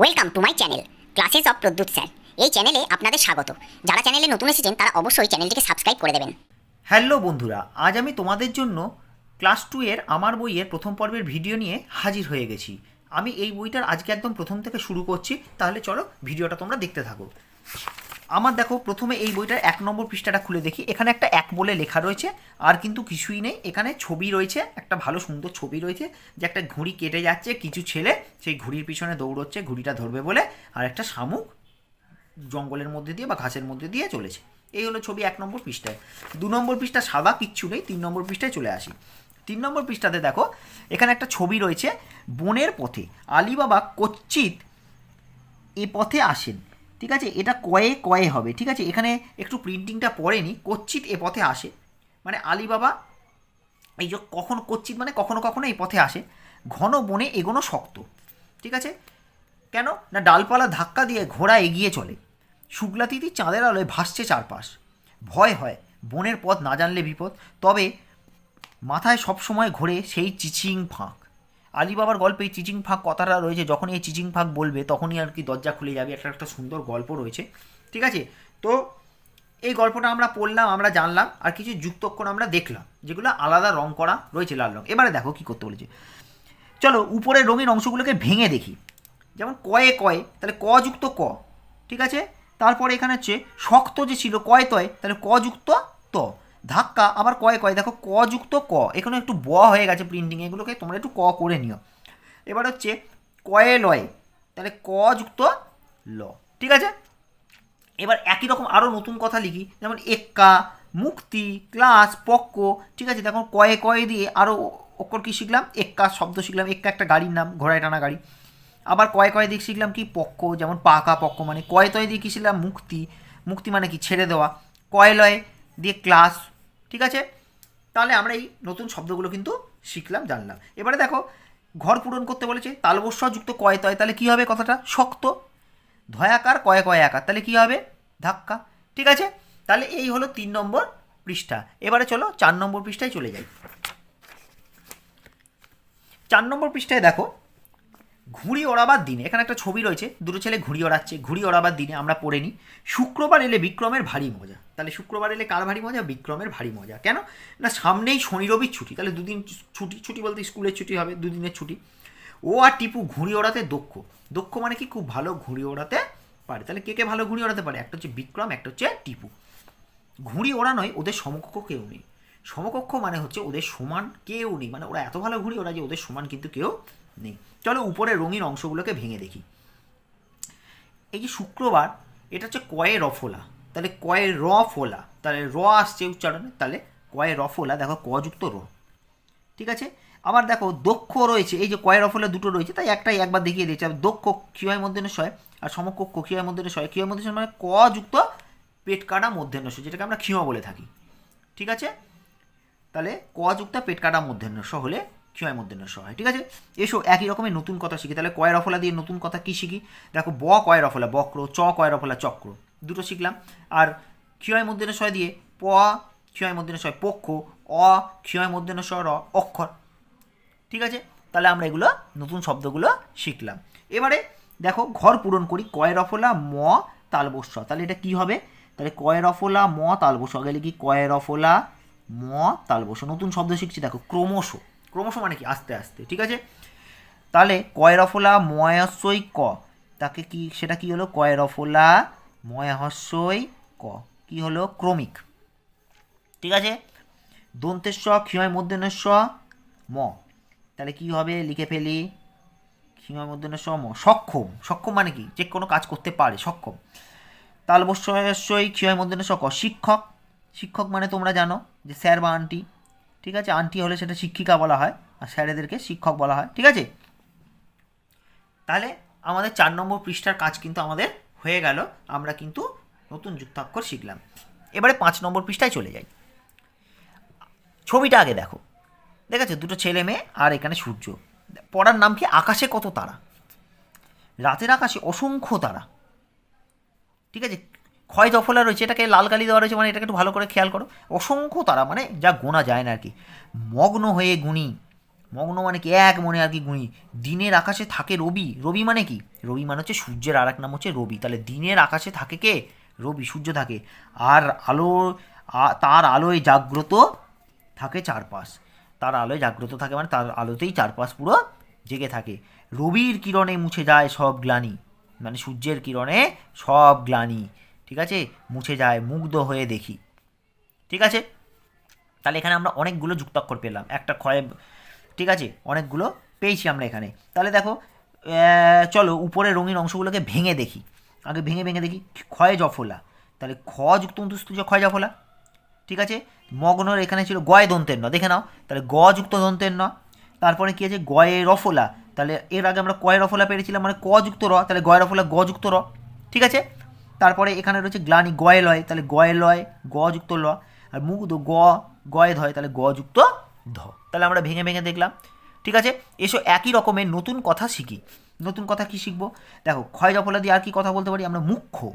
Welcome to my channel classes of Pradyut sir এই চ্যানেলে আপনাদের স্বাগত। যারা চ্যানেলে নতুন এসেছেন, তারা অবশ্যই চ্যানেলটিকে সাবস্ক্রাইব করে দেবেন। হ্যালো বন্ধুরা, আজ আমি তোমাদের জন্য ক্লাস টু এর আমার বইয়ের প্রথম পর্বের ভিডিও নিয়ে হাজির হয়ে গেছি। আমি এই বইটার আজকে একদম প্রথম থেকে শুরু করছি, তাহলে চলো ভিডিওটা তোমরা দেখতে থাকো। আমার দেখো প্রথমে এই বইটার এক নম্বর পৃষ্ঠাটা খুলে দেখি। এখানে একটা এক বলে লেখা রয়েছে, আর কিন্তু কিছুই নেই। এখানে ছবি রয়েছে, একটা ভালো সুন্দর ছবি রয়েছে যে একটা ঘুড়ি কেটে যাচ্ছে, কিছু ছেলে সেই ঘুড়ির পিছনে দৌড়চ্ছে, ঘুড়িটা ধরবে বলে, আর একটা শামুক জঙ্গলের মধ্যে দিয়ে বা ঘাসের মধ্যে দিয়ে চলেছে। এই হলো ছবি এক নম্বর পৃষ্ঠায়। দু নম্বর পৃষ্ঠা সাদা, কিচ্ছু নেই। তিন নম্বর পৃষ্ঠায় চলে আসি। তিন নম্বর পৃষ্ঠাতে দেখো, এখানে একটা ছবি রয়েছে, বনের পথে। আলিবাবা কচ্চিত এ পথে আসেন। ঠিক আছে? এটা কয়ে কয়ে হবে, ঠিক আছে? এখানে একটু প্রিন্টিংটা পড়েনি কচ্ছিত এ পথে আসে। মানে আলিবাবা, এই যে কখন কচ্ছিত মানে কখনো কখনো এই পথে আসে। ঘন বনে এগোনো শক্ত, ঠিক আছে? কেন? না ডালপালা ধাক্কা দিয়ে ঘোড়া এগিয়ে চলে। শুক্লা তিথি চাঁদের আলোয় ভাসছে চারপাশ। ভয় হয়, বনের পথ না জানলে বিপদ। তবে মাথায় সবসময় ঘোরে সেই চিচিং ফাঁক। আলিবাবার গল্পে এই চিচিং ফাঁক কথাটা রয়েছে যখন এই চিচিং ফাঁক বলবে, তখনই আর কি দরজা খুলে যাবে, একটা একটা সুন্দর গল্প রয়েছে। ঠিক আছে? তো এই গল্পটা আমরা পড়লাম, আমরা জানলাম, আর কিছু যুক্তক্ষণ আমরা দেখলাম, যেগুলো আলাদা রং করা রয়েছে লাল রং। এবারে দেখো কী করতে বলেছে। চলো, উপরের রঙিন অংশগুলোকে ভেঙে দেখি। যেমন কয়ে কয়ে তাহলে ক যুক্ত ক। ঠিক আছে? তারপরে এখানে হচ্ছে শক্ত যে ছিল কয় তয় তাহলে ক যুক্ত ত। ধাক্কা, আবার কয়ে কয় দেখো, ক যুক্ত ক। এখানে একটু ব হয়ে গেছে প্রিন্টিং এগুলোকে তোমরা একটু ক করে নিও। এবার হচ্ছে কয়ে লয় তাহলে ক যুক্ত ল। ঠিক আছে? এবার একই রকম আরও নতুন কথা লিখি। যেমন এক্কা, মুক্তি, ক্লাস, পক্ক। ঠিক আছে? দেখো কয়ে কয়ে দিয়ে আরও অক্ষর কী শিখলাম? এক্কা শব্দ শিখলাম। এক্কা একটা গাড়ির নাম, ঘোড়ায় টানা গাড়ি। আবার কয়ে কয়ে দিয়ে শিখলাম কি? পক্ষ যেমন পাকা পক্ষ মানে। কয়ে তয়ে দিয়ে কী শিখলাম? মুক্তি। মুক্তি মানে কি? ছেড়ে দেওয়া। কয়ে লয়ে দিয়ে ক্লাস ঠিক আছে? তাহলে আমরা এই নতুন শব্দগুলো কিন্তু শিখলাম, জানলাম। এবারে দেখো, ঘর পূরণ করতে বলেছে, তালবস্য যুক্ত কয় তয় তাহলে কী হবে কথাটা? শক্ত। ধয়াকার, কয়ে কয়ে আকার, তাহলে কী হবে? ধাক্কা। ঠিক আছে? তাহলে এই হলো তিন নম্বর পৃষ্ঠা। এবারে চলো চার নম্বর পৃষ্ঠায় চলে যাই। চার নম্বর পৃষ্ঠায় দেখো ঘুড়ি ওড়াবার দিনে, এখানে একটা ছবি রয়েছে, দুটো ছেলে ঘুড়ি ওড়াচ্ছে, ঘুড়ি ওড়াবার দিনে আমরা পড়ে নিই, শুক্রবার এলে বিক্রমের ভারী মজা। তাহলে শুক্রবার এলে কার ভারী মজা? বিক্রমের ভারী মজা। কেন? না, সামনেই শনি রবির ছুটি, তাহলে দুদিন ছুটি ছুটি বলতে স্কুলের ছুটি হবে, দুদিনের ছুটি। ও আর টিপু ঘুড়ি ওড়াতে দক্ষ। দক্ষ মানে কি? খুব ভালো ঘুড়ি ওড়াতে পারে। তাহলে কে কে ভালো ঘুড়ি ওড়াতে পারে? একটা হচ্ছে বিক্রম, একটা হচ্ছে টিপু। ঘুড়ি ওড়ানোয় ওদের সমকক্ষ কেউ নেই। সমকক্ষ মানে হচ্ছে ওদের সমান কেউ নেই। মানে ওরা এত ভালো ঘুড়ি ওরা যে ওদের সমান কিন্তু কেউ নেই। চলো উপরে রঙিন অংশগুলোকে ভেঙে দেখি। এই যে শুক্রবার, এটা হচ্ছে কয়ে রফোলা তাহলে কয়ে র ফোলা, তাহলে র আসছে উচ্চারণে, তাহলে কয়ে রফোলা দেখো কযুক্ত র। ঠিক আছে? আবার দেখো দক্ষ রয়েছে, এই যে কয়ের রফলে দুটো রয়েছে, তাই একটাই একবার দেখিয়ে দিয়েছে। আর দক্ষ ক্ষয় মধ্যে শয় আর সমকক্ষ ক্ষয় মধ্যে শয় ক্ষয় মধ্যে মানে ক যুক্ত পেট কাটা মধ্যে মধ্যাহ্নস যেটাকে আমরা ক্ষীয় বলে থাকি। ঠিক আছে? তাহলে ক যুক্ত পেট কাটা মধ্যে মধ্যাহ্নস হলে ক্ষয় মধ্যাহ্নস হয় ঠিক আছে? এসো, একই রকমের নতুন কথা শিখি। তাহলে কয় রফলা দিয়ে নতুন কথা কী শিখি? দেখো, ব কয় রফলা? বক্র, চ কয় রফলা? চক্র। দুটো শিখলাম। আর ক্ষয় মধ্যাহ্নসয় দিয়ে প ক্ষয় মধ্যাহ্নসয় পক্ষ, অ ক্ষয় মধ্যাহ্নসয় র, অক্ষর। ঠিক আছে? তাহলে আমরা এগুলো নতুন শব্দগুলো শিখলাম। এবারে দেখো, ঘর পূরণ করি। কয় রফলা? ম তালবস্য তাহলে এটা কি হবে? তাহলে কয় রফলা? ম তালবস্য গেলে কি কয় রফলা? ম তালবস্য নতুন শব্দ শিখছি। দেখো, ক্রমশ। ক্রমশ মানে কি? আস্তে আস্তে, ঠিক আছে? তাহলে কয় রফলা ময়াশই ক। তাকে কি, সেটা কি হলো? কয় রফলা ময়াহস্যই ক। কি হলো? ক্রমিক। ঠিক আছে? দন্তেস্ব ক্ষয় মধ্যেশ্বর ম। তাহলে কি হবে? লিখে ফেলি। ক্ষীমার মধ্যে ম। সক্ষম। সক্ষম মানে কি? যে কোনো কাজ করতে পারে, সক্ষম। তালবশ্যই ক্ষয় মধ্যে ক। শিক্ষক। শিক্ষক মানে তোমরা জানো যে স্যার বা আন্টি। ঠিক আছে? আন্টি হলে সেটা শিক্ষিকা বলা হয়, আর স্যারেদেরকে শিক্ষক বলা হয়, ঠিক আছে? তাহলে আমাদের চার নম্বর পৃষ্ঠার কাজ কিন্তু আমাদের হয়ে গেল। আমরা কিন্তু নতুন যুক্তাক্ষর শিখলাম। এবারে পাঁচ নম্বর পৃষ্ঠায় চলে যাই। ছবিটা আগে দেখো। দেখেছ দুটো ছেলে মেয়ে আর এখানে সূর্য। পড়ার নাম কি? আকাশে কত তারা? রাতের আকাশে অসংখ্য তারা। ঠিক আছে? ক্ষয় দফলা রয়েছে, এটাকে লাল কালি দেওয়া রয়েছে মানে এটাকে একটু ভালো করে খেয়াল করো। অসংখ্য তারা মানে যা গোনা যায় না আর কি। মগ্ন হয়ে গুণি। মগ্ন মানে কি? এক মনে আর কি গুণি। দিনের আকাশে থাকে রবি। রবি মানে কি? রবি মানে হচ্ছে সূর্যের আর এক নাম হচ্ছে রবি। তাহলে দিনের আকাশে থাকে কে? রবি, সূর্য থাকে। আর আলো তার আলোয় জাগ্রত থাকে চারপাশ। তার আলোয় জাগ্রত থাকে মানে তার আলোতেই চারপাশ পুরো জেগে থাকে। রবির কিরণে মুছে যায় সব গ্লানি। মানে সূর্যের কিরণে সব গ্লানি। ঠিক আছে? মুছে যায়, মুগ্ধ হয়ে দেখি। ঠিক আছে? তাহলে এখানে আমরা অনেকগুলো যুক্তাক্ষর পেলাম। একটা ক্ষয়, ঠিক আছে? অনেকগুলো পেয়েছি আমরা এখানে। তাহলে দেখো চলো উপরে রঙিন অংশগুলোকে ভেঙে দেখি। আগে ভেঙে ভেঙে দেখি। ক্ষয় জফলা। তাহলে খ যুক্ত অন্তুস্তুজ ক্ষয় জফলা, ঠিক আছে? মগ্নর এখানে ছিল গয় দন্তের ন দেখে নাও, তাহলে গ যুক্ত দন্তের ন তারপরে কী আছে? গয়ে রফলা। তাহলে এর আগে আমরা কয় রফলা পেরেছিলাম মানে ক যুক্ত র। তাহলে গয় রফলা গ যুক্ত র। ঠিক আছে? তারপরে এখানে রয়েছে গ্লানি গয়ে লয়, তাহলে গয়ে লয় গ যুক্ত ল, আর মুগ্ধ গ গয়ে ধয়, তাহলে গ যুক্ত ধ। তাহলে আমরা ভেঙে ভেঙে দেখলাম। ঠিক আছে? এসো একই রকমের নতুন কথা শিখি। নতুন কথা কি শিখব? দেখো, ক্ষয় জফলা দিয়ে আর কি কথা বলতে পারি? আমরা মুখ্য।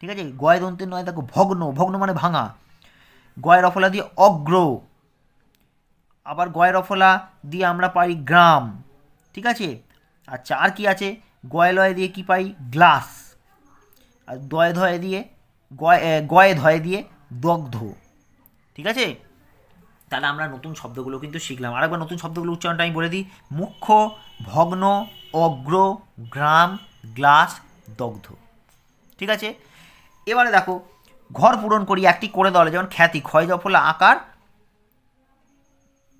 ঠিক আছে? গয় দন্তের নয়, দেখো, ভগ্ন। ভগ্ন মানে ভাঙা। গয় রফলা দিয়ে অগ্র। আবার গয় রফলা দিয়ে আমরা পাই গ্রাম। ঠিক আছে? আচ্ছা আর কি আছে? গয় লয় দিয়ে কি পাই? গ্লাস। দয়ে ধয়ে দিয়ে, গয় গয়ে ধয়ে দিয়ে দগ্ধ। ঠিক আছে? তাহলে আমরা নতুন শব্দগুলো কিন্তু শিখলাম। আরেকবার নতুন শব্দগুলো উচ্চারণটা আমি বলে দিই। মুখ্য, ভগ্ন, অগ্র, গ্রাম, গ্লাস, দগ্ধ। ঠিক আছে? এবারে দেখো, ঘর পূরণ করি একটি করে দেওয়া যেমন খ্যাতি ক্ষয় জফলা আকার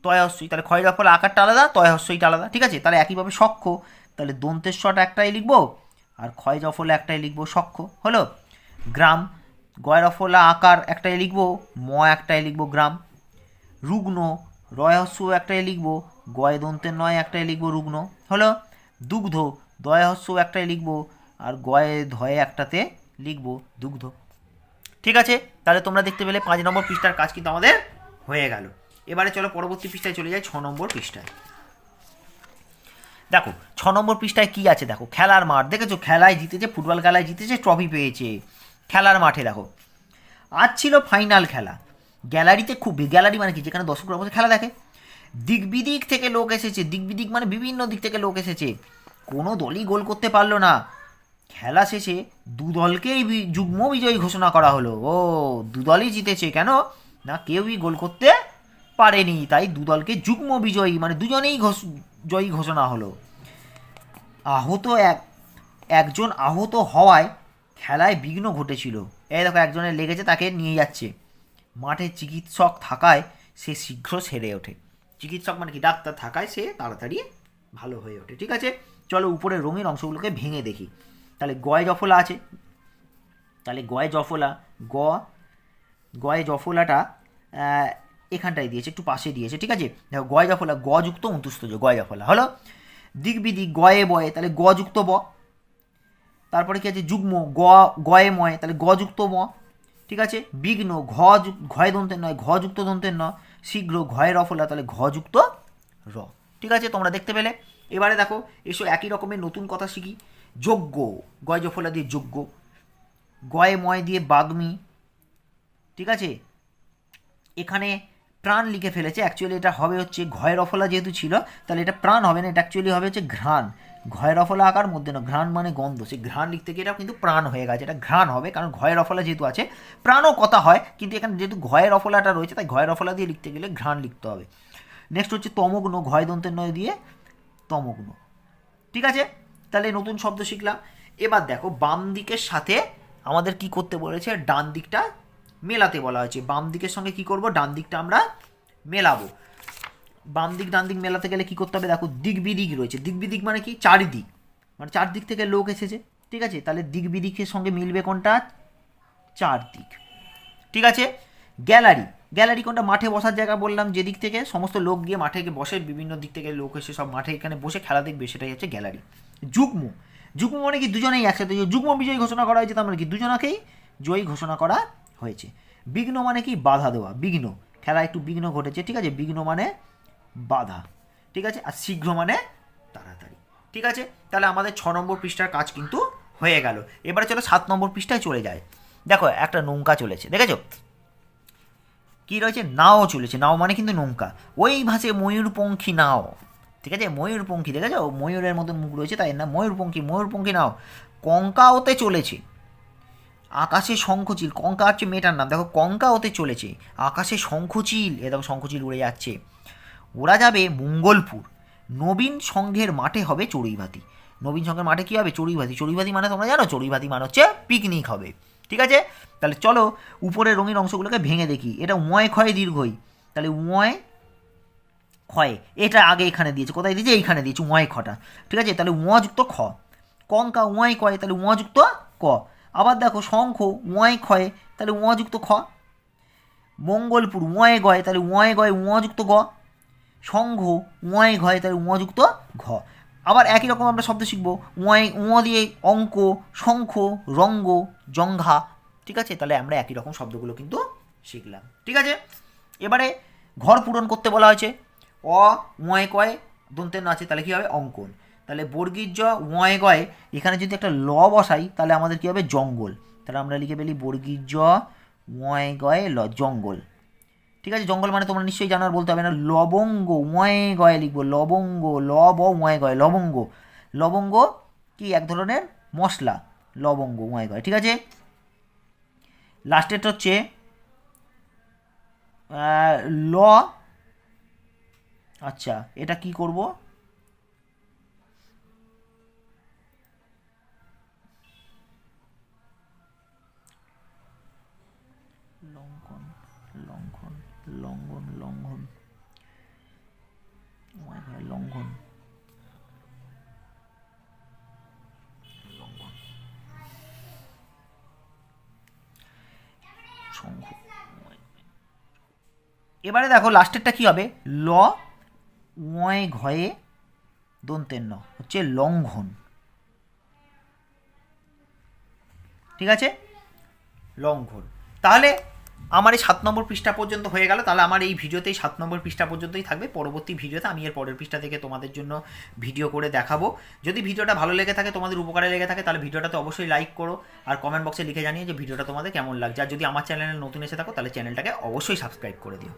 তয়হস্যই তাহলে ক্ষয় জফলা আকারটা আলাদা তয়হস্যইটা আলাদা। ঠিক আছে? তাহলে একইভাবে সক্ষ, তাহলে দন্তেশ্বরটা একটাই লিখব। আর ক্ষয় জফলা একটাই লিখব সক্ষ, হলো? গ্রাম, গয় রফলা আকার একটাই লিখব, ম একটাই লিখব গ্রাম। রুগ্ন রয়হস্য একটাই লিখব, গয় দন্তের নয় একটাই লিখব রুগ্ন, হলো? দুগ্ধ দয়হস্য একটাই লিখব, আর গয়ে ধয়ে একটাতে লিখব দুগ্ধ। ঠিক আছে? তাহলে তোমরা দেখতে পেলে পাঁচ নম্বর পৃষ্ঠার কাজ কিন্তু আমাদের হয়ে গেল। এবারে চলো পরবর্তী পৃষ্ঠায় চলে যাই, ছ নম্বর পৃষ্ঠায়। দেখো, ছ নম্বর পৃষ্ঠায় কি আছে? দেখো, খেলার মাঠ। দেখেছ? খেলায় জিতেছে, ফুটবল খেলায় জিতেছে ট্রফি পেয়েছে। খেলার মাঠে দেখো। আজ ছিল ফাইনাল খেলা। গ্যালারিতে খুব গ্যালারি মানে কি? যেখানে দর্শকরা বসে খেলা দেখে। দিক বিদিক থেকে লোক এসেছে। দিক বিদিক মানে বিভিন্ন দিক থেকে লোক এসেছে। কোনো দলই গোল করতে পারল না। খেলা শেষে দু দলকেই যুগ্ম বিজয়ী ঘোষণা করা হলো। ও, দু দলই জিতেছে। কেন? না, কেউই গোল করতে পারেনি, তাই দুদলকে যুগ্ম বিজয়ী মানে দুজনেই ঘোষ- জয়ী ঘোষণা হলো। আহত এক, একজন আহত হওয়ায় খেলায় বিঘ্ন ঘটেছিল। এই দেখো, একজনের লেগেছে, তাকে নিয়ে যাচ্ছে। মাঠে চিকিৎসক থাকায় সে শীঘ্র সেরে ওঠে। চিকিৎসক মানে কি? ডাক্তার থাকায় সে তাড়াতাড়ি ভালো হয়ে ওঠে, ঠিক আছে? চলো, উপরে রঙিন অংশগুলোকে ভেঙে দেখি। তাহলে গয় জফলা আছে। তাহলে গয় জফলা, গ, গয় জফলাটা এখানটায় দিয়েছে, একটু পাশে দিয়েছে, ঠিক আছে? দেখো গয় জফলা গ যুক্ত অন্তুস্তজ গয় জফলা হলো? দিক বিদিক গয়ে বয়ে তাহলে গ যুক্ত ব। তারপরে কি আছে? যুগ্ম, গ গয়ে ময় তাহলে গ যুক্ত ম, ঠিক আছে? বিঘ্ন, ঘ ঘয় দন্তের নয়, ঘ যুক্ত দন্তের ন শীঘ্র ঘয় রফলা তাহলে ঘ যুক্ত র, ঠিক আছে? তোমরা দেখতে পেলে? এবারে দেখো, এসো একই রকমের নতুন কথা শিখি। যোগ্য গয় জফলা দিয়ে যোগ্য গয়ে ময় দিয়ে বাগ্মি, ঠিক আছে? এখানে প্রাণ লিখে ফেলেছে। অ্যাকচুয়ালি এটা হবে হচ্ছে ঘয় রফলা যেহেতু ছিল, তাহলে এটা প্রাণ হবে না, এটা অ্যাকচুয়ালি হবে হচ্ছে ঘ্রাণ। ঘয় রফলা আকার মধ্যে না, ঘ্রাণ মানে গন্ধ। সেই ঘ্রাণ লিখতে গিয়ে এটাও কিন্তু প্রাণ হয়ে গেছে, এটা ঘ্রাণ হবে, কারণ ঘয় রফলা যেহেতু আছে, প্রাণও কথা হয়, কিন্তু এখানে যেহেতু ঘয় রফলাটা রয়েছে, তাই ঘয় রফলা দিয়ে লিখতে গেলে ঘ্রাণ লিখতে হবে। নেক্সট হচ্ছে তমগ্ন ঘয় দন্তের নয় দিয়ে তমগ্ন ঠিক আছে? তাহলে নতুন শব্দ শিখলাম। এবার দেখো, বাম দিকের সাথে আমাদের কি করতে বলেছে? ডান দিকটা মেলাতে বলা হয়েছে। বাম দিকের সঙ্গে কি করব? ডান দিকটা আমরা মেলাবো। বাম দিক, ডান দিক মেলাতে গেলে কি করতে হবে? দেখো দিক বিদিক রয়েছে। দিক বিদিক মানে কি? চারিদিক। মানে চারদিক থেকে লোক এসেছে। ঠিক আছে? তাহলে দিক বিদিকের সঙ্গে মিলবে কোনটা? চারদিক। ঠিক আছে? গ্যালারি। গ্যালারি কোনটা? মাঠে বসার জায়গা বললাম যেদিক থেকে। সমস্ত লোক গিয়ে মাঠে গিয়ে বসে, বিভিন্ন দিক থেকে লোক এসে সব মাঠে এখানে বসে খেলা দেখবে। সেটাই হচ্ছে গ্যালারি। যুগ্ম। যুগ্ম মানে কি? দুজনেই একসাথে। যুগ্ম বিজয়ী ঘোষণা করা হয়েছে, তার মানে কি? দুজনাকেই জয়ী ঘোষণা করা হয়েছে। বিঘ্ন মানে কি? বাধা দেওয়া। বিঘ্ন। খেলা একটু বিঘ্ন ঘটেছে, ঠিক আছে? বিঘ্ন মানে বাধা। ঠিক আছে? আর শীঘ্র মানে তাড়াতাড়ি। ঠিক আছে? তাহলে আমাদের ছ নম্বর পৃষ্ঠার কাজ কিন্তু হয়ে গেল। এবারে চলো সাত নম্বর পৃষ্ঠায় চলে যায় দেখো, একটা নৌকা চলেছে, দেখেছ? কি রয়েছে? নাও চলেছে। নাও মানে কিন্তু নৌকা। ওই ভাষে ময়ূরপঙ্খী নাও। ঠিক আছে? ময়ূরপঙ্খী, দেখেছ? ময়ূরের মতন মুখ রয়েছে, তাই না? ময়ূরপঙ্খী ময়ূরপঙ্খী নাও। কঙ্কা ওতে চলেছে। আকাশে শঙ্খচিল, কঙ্কা হচ্ছে মেয়েটার নাম। দেখো, কঙ্কা ওতে চলেছে। আকাশে শঙ্খচিল এ দেখো শঙ্খচিল উড়ে যাচ্ছে। ওরা যাবে মঙ্গলপুর। নবীন সংঘের মাঠে হবে চড়ুইভাতি। নবীন সংঘের মাঠে কী হবে? চড়ুইভাতি। চড়ুইভাতি মানে তোমরা জানো? চড়ুইভাতি মানে হচ্ছে পিকনিক হবে। ঠিক আছে? তাহলে চলো, উপরের রঙিন অংশগুলোকে ভেঙে দেখি। এটা উঁয় ক্ষয় দীর্ঘই। তাহলে উঁয় ক্ষয়। এটা আগে এখানে দিয়েছে। কোথায় দিয়েছে? এইখানে দিয়েছে। উঁয় খটা ঠিক আছে? তাহলে উঁ যুক্ত খ। কঙ্কা উঁয় কয় তাহলে উঁ যুক্ত ক। আবার দেখো শঙ্খ, উঁয় ক্ষয়, তাহলে উঁ যুক্ত খ। মঙ্গলপুর, উঁয়ে গয়, তাহলে উঁয়ে গয় উঁ যুক্ত গ। সংঘ উঁয়ে ঘয়, তাহলে উঁ যুক্ত ঘ। আবার একই রকম আমরা শব্দ শিখব। উঁয়ে উঁ দিয়ে অঙ্ক, শঙ্খ, রঙ্গ, জঙ্ঘা, ঠিক আছে? তাহলে আমরা একই রকম শব্দগুলো কিন্তু শিখলাম। ঠিক আছে? এবারে ঘর পূরণ করতে বলা হয়েছে। অ, উঁয়ে কয় দন্তের আছে তাহলে কী হবে? অঙ্কন। তাহলে বর্গীর জ উঁয়ে গয় এখানে যদি একটা ল বসাই, তাহলে আমাদের কী হবে? জঙ্গল। তাহলে আমরা লিখে ফেলি বর্গীর জ উঁয়ে গয় ল, জঙ্গল। ঠিক আছে? জঙ্গল মানে তোমরা নিশ্চয়ই জানার বলতে হবে না। লবঙ্গ উঁয়ে গয়ে লিখব। লবঙ্গ, লব উঁয়ে গয়, লবঙ্গ। লবঙ্গ কি? এক ধরনের মশলা। লবঙ্গ উঁয়ে গয়। ঠিক আছে? লাস্টেরটা হচ্ছে ল। আচ্ছা এটা কি করব? লঙ্ঘন লঙ্ঘন লঙ্ঘন লঙ্ঘন এবারে দেখো লাস্টেরটা কি হবে? ল উঁয়ে ঘয়ে দন্তের ন হচ্ছে লঙ্ঘন ঠিক আছে? লঙ্ঘন তাহলে আমার এই সাত নম্বর পৃষ্ঠা পর্যন্ত হয়ে গেল, তাহলে আমার এই ভিডিওতেই সাত নম্বর পৃষ্ঠা পর্যন্তই থাকবে। পরবর্তী ভিডিওতে আমি এর পরের পৃষ্ঠা থেকে তোমাদের জন্য ভিডিও করে দেখাবো। যদি ভিডিওটা ভালো লেগে থাকে, তোমাদের উপকারে লেগে থাকে, তাহলে ভিডিওটাতে অবশ্যই লাইক করো আর কমেন্ট বক্সে লিখে জানিয়ে যে ভিডিওটা তোমাদের কেমন লাগছে। আর যদি আমার চ্যানেলে নতুন এসে থাকো, তাহলে চ্যানেলটাকে অবশ্যই সাবস্ক্রাইব করে দিও।